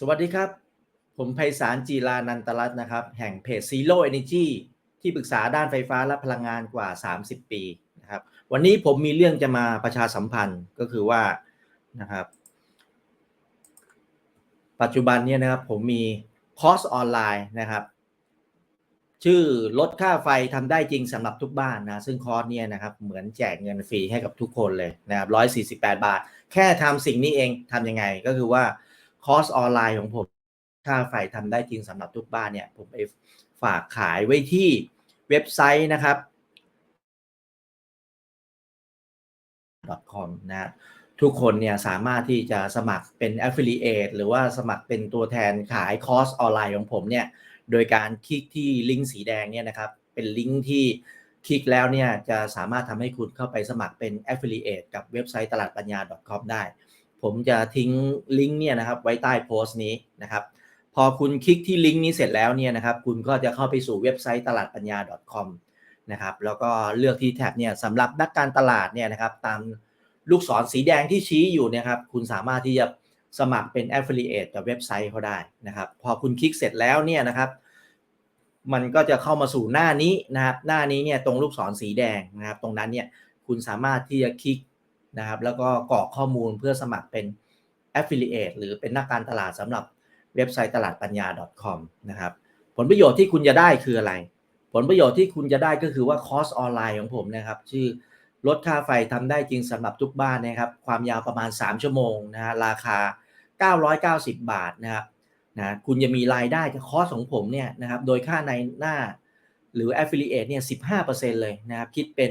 สวัสดีครับ ผมไพศาลจีรานันตรัตน์นะครับ แห่งเพจ Zero Energy ที่ปรึกษาด้านไฟฟ้าและพลังงานกว่า 30 ปีนะครับ วันนี้ผมมีเรื่องจะมาประชาสัมพันธ์ก็คือว่านะครับ ปัจจุบันเนี่ยนะครับผมมีคอร์สออนไลน์นะครับ ชื่อลดค่าไฟทำได้จริงสำหรับทุกบ้านนะ ซึ่งคอร์สเนี่ยนะครับ เหมือนแจกเงินฟรีให้กับทุกคนเลยนะครับ148 บาท แค่ทำสิ่งนี้เองทำยังไงก็คือว่า คอร์สออนไลน์ของผม ค่าไฟทำได้จริงสำหรับทุกบ้านเนี่ย ผมไปฝากขายไว้ที่เว็บไซต์นะครับ .com นะทุกคนเนี่ยสามารถที่จะสมัครเป็น affiliate หรือว่าสมัครเป็นตัวแทนขายคอร์สออนไลน์ของผมเนี่ย โดยการคลิกที่ลิงก์สีแดงเนี่ยนะครับ เป็นลิงก์ที่คลิกแล้วเนี่ยจะสามารถทำให้คุณเข้าไปสมัครเป็น affiliate กับเว็บไซต์ตลาดปัญญา .com ได้ ผมจะทิ้งลิงก์เนี่ยนะครับไว้ใต้โพสต์นี้นะครับ พอคุณคลิกที่ลิงก์นี้เสร็จแล้วเนี่ยนะครับคุณก็จะเข้าไปสู่เว็บไซต์ตลาดปัญญา .com นะครับแล้วก็เลือกที่แท็บเนี่ยสำหรับนักการตลาดเนี่ยนะครับตามลูกศรสีแดงที่ชี้อยู่นี่ยครับคุณสามารถที่จะสมัครเป็น affiliate กับเว็บไซต์เขาได้นะครับพอคุณคลิกเสร็จแล้วเนี่ยนะครับ มันก็จะเข้ามาสู่หน้านี้นะครับหน้านี้เนี่ยตรงลูกศรสีแดงนะครับตรงนั้นเนี่ยคุณสามารถที่จะคลิก นะครับแล้วก็กรอกข้อมูลเพื่อสมัครเป็น affiliate หรือเป็นนักการตลาดสำหรับเว็บไซต์ตลาดปัญญา .com นะครับผลประโยชน์ที่คุณจะได้คืออะไร ผลประโยชน์ที่คุณจะได้ก็คือว่าคอร์สออนไลน์ของผมนะครับชื่อลดค่าไฟทำได้จริงสำหรับทุกบ้านนะครับความยาวประมาณ 3 ชั่วโมงนะฮะราคา 990 บาทนะครับนะคุณจะมีรายได้จากคอร์สของผมเนี่ยนะครับโดยค่าในหน้าหรือ affiliate เนี่ย 15%เลยนะครับคิดเป็น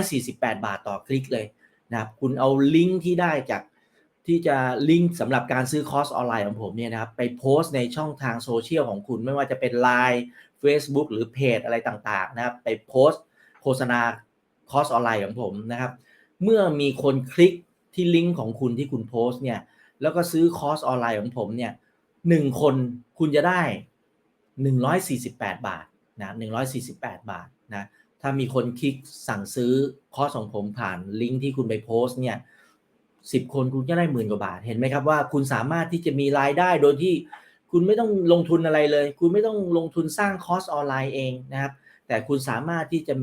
148 บาทต่อคลิกเลย นะครับคุณเอาลิงก์ที่ได้จากที่จะลิงก์สำหรับการซื้อคอร์สออนไลน์ของผมเนี่ยนะครับไปโพสต์ในช่องทางโซเชียลของคุณไม่ว่าจะเป็น Line Facebook หรือเพจอะไรต่างๆนะครับไปโพสต์โฆษณาคอร์สออนไลน์ของผมนะครับเมื่อมีคนคลิกที่ลิงก์ของคุณที่คุณโพสต์เนี่ยแล้วก็ซื้อคอร์สออนไลน์ของผมเนี่ยหนึ่งคนคุณจะได้ 148 บาทนะ148 บาทนะ ถ้ามีคนคลิกสั่งซื้อคอร์สของผมผ่านลิงก์ที่คุณไปโพสต์เนี่ยสิบคนคุณก็ได้หมื่นกว่าบาท เห็นไหมครับว่าคุณสามารถที่จะมีรายได้โดยที่คุณไม่ต้องลงทุนอะไรเลย คุณไม่ต้องลงทุนสร้างคอร์สออนไลน์เองนะครับ แต่คุณสามารถที่จะ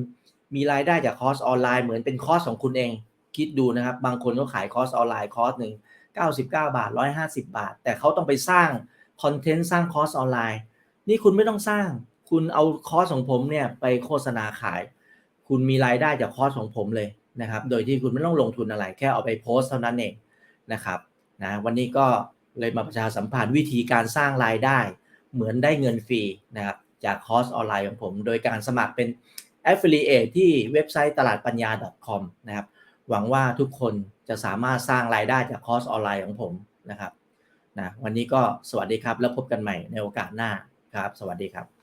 มีรายได้จากคอร์สออนไลน์เหมือนเป็นคอร์สของคุณเอง คิดดูนะครับ บางคนก็ขายคอร์สออนไลน์คอร์สหนึ่ง99 บาท 150 บาท แต่เขาต้องไปสร้างคอนเทนต์สร้างคอร์สออนไลน์ นี่คุณไม่ต้องสร้าง คุณเอาคอร์สของผมเนี่ยไปโฆษณาขาย คุณมีรายได้จากคอร์สของผมเลยนะครับ โดยที่คุณไม่ต้องลงทุนอะไร แค่เอาไปโพสเท่านั้นเองนะครับนะวันนี้ก็เลยมาประชาสัมพันธ์วิธีการสร้างรายได้ เหมือนได้เงินฟรีนะครับจากคอร์สออนไลน์ของผม โดยการสมัครเป็น affiliate ที่เว็บไซต์ตลาดปัญญา .com นะครับ หวังว่าทุกคนจะสามารถสร้างรายได้จากคอร์สออนไลน์ของผมนะครับนะวันนี้ก็สวัสดีครับ แล้วพบกันใหม่ในโอกาสหน้าครับ สวัสดีครับ